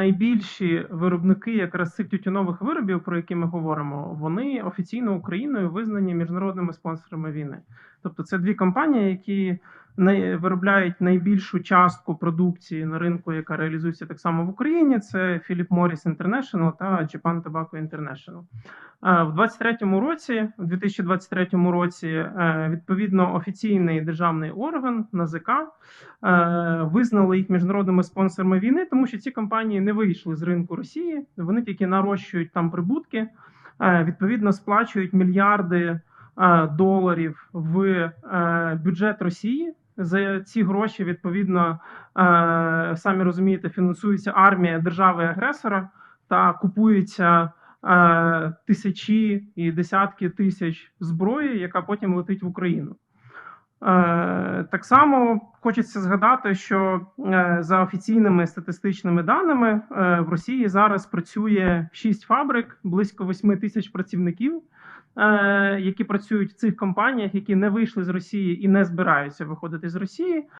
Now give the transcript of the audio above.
найбільші виробники якраз цих тютюнових виробів, про які ми говоримо, вони офіційно Україною визнані міжнародними спонсорами війни. Тобто, це дві компанії, які виробляють найбільшу частку продукції на ринку, яка реалізується так само в Україні. Це Philip Morris International та Japan Tobacco International. Е, В 23-му році, в 2023 році, е, відповідно офіційний державний орган НАЗК е, визнали їх міжнародними спонсорами війни, тому що ці компанії не вийшли з ринку Росії, вони тільки нарощують там прибутки, відповідно сплачують мільярди доларів в бюджет Росії. За ці гроші, відповідно, е, самі розумієте, фінансується армія держави-агресора та купується е, тисячі і десятки тисяч зброї, яка потім летить в Україну. Е, Так само хочеться згадати, що за офіційними статистичними даними в Росії зараз працює 6 фабрик, близько 8 тисяч працівників, які працюють в цих компаніях, які не вийшли з Росії і не збираються виходити з Росії.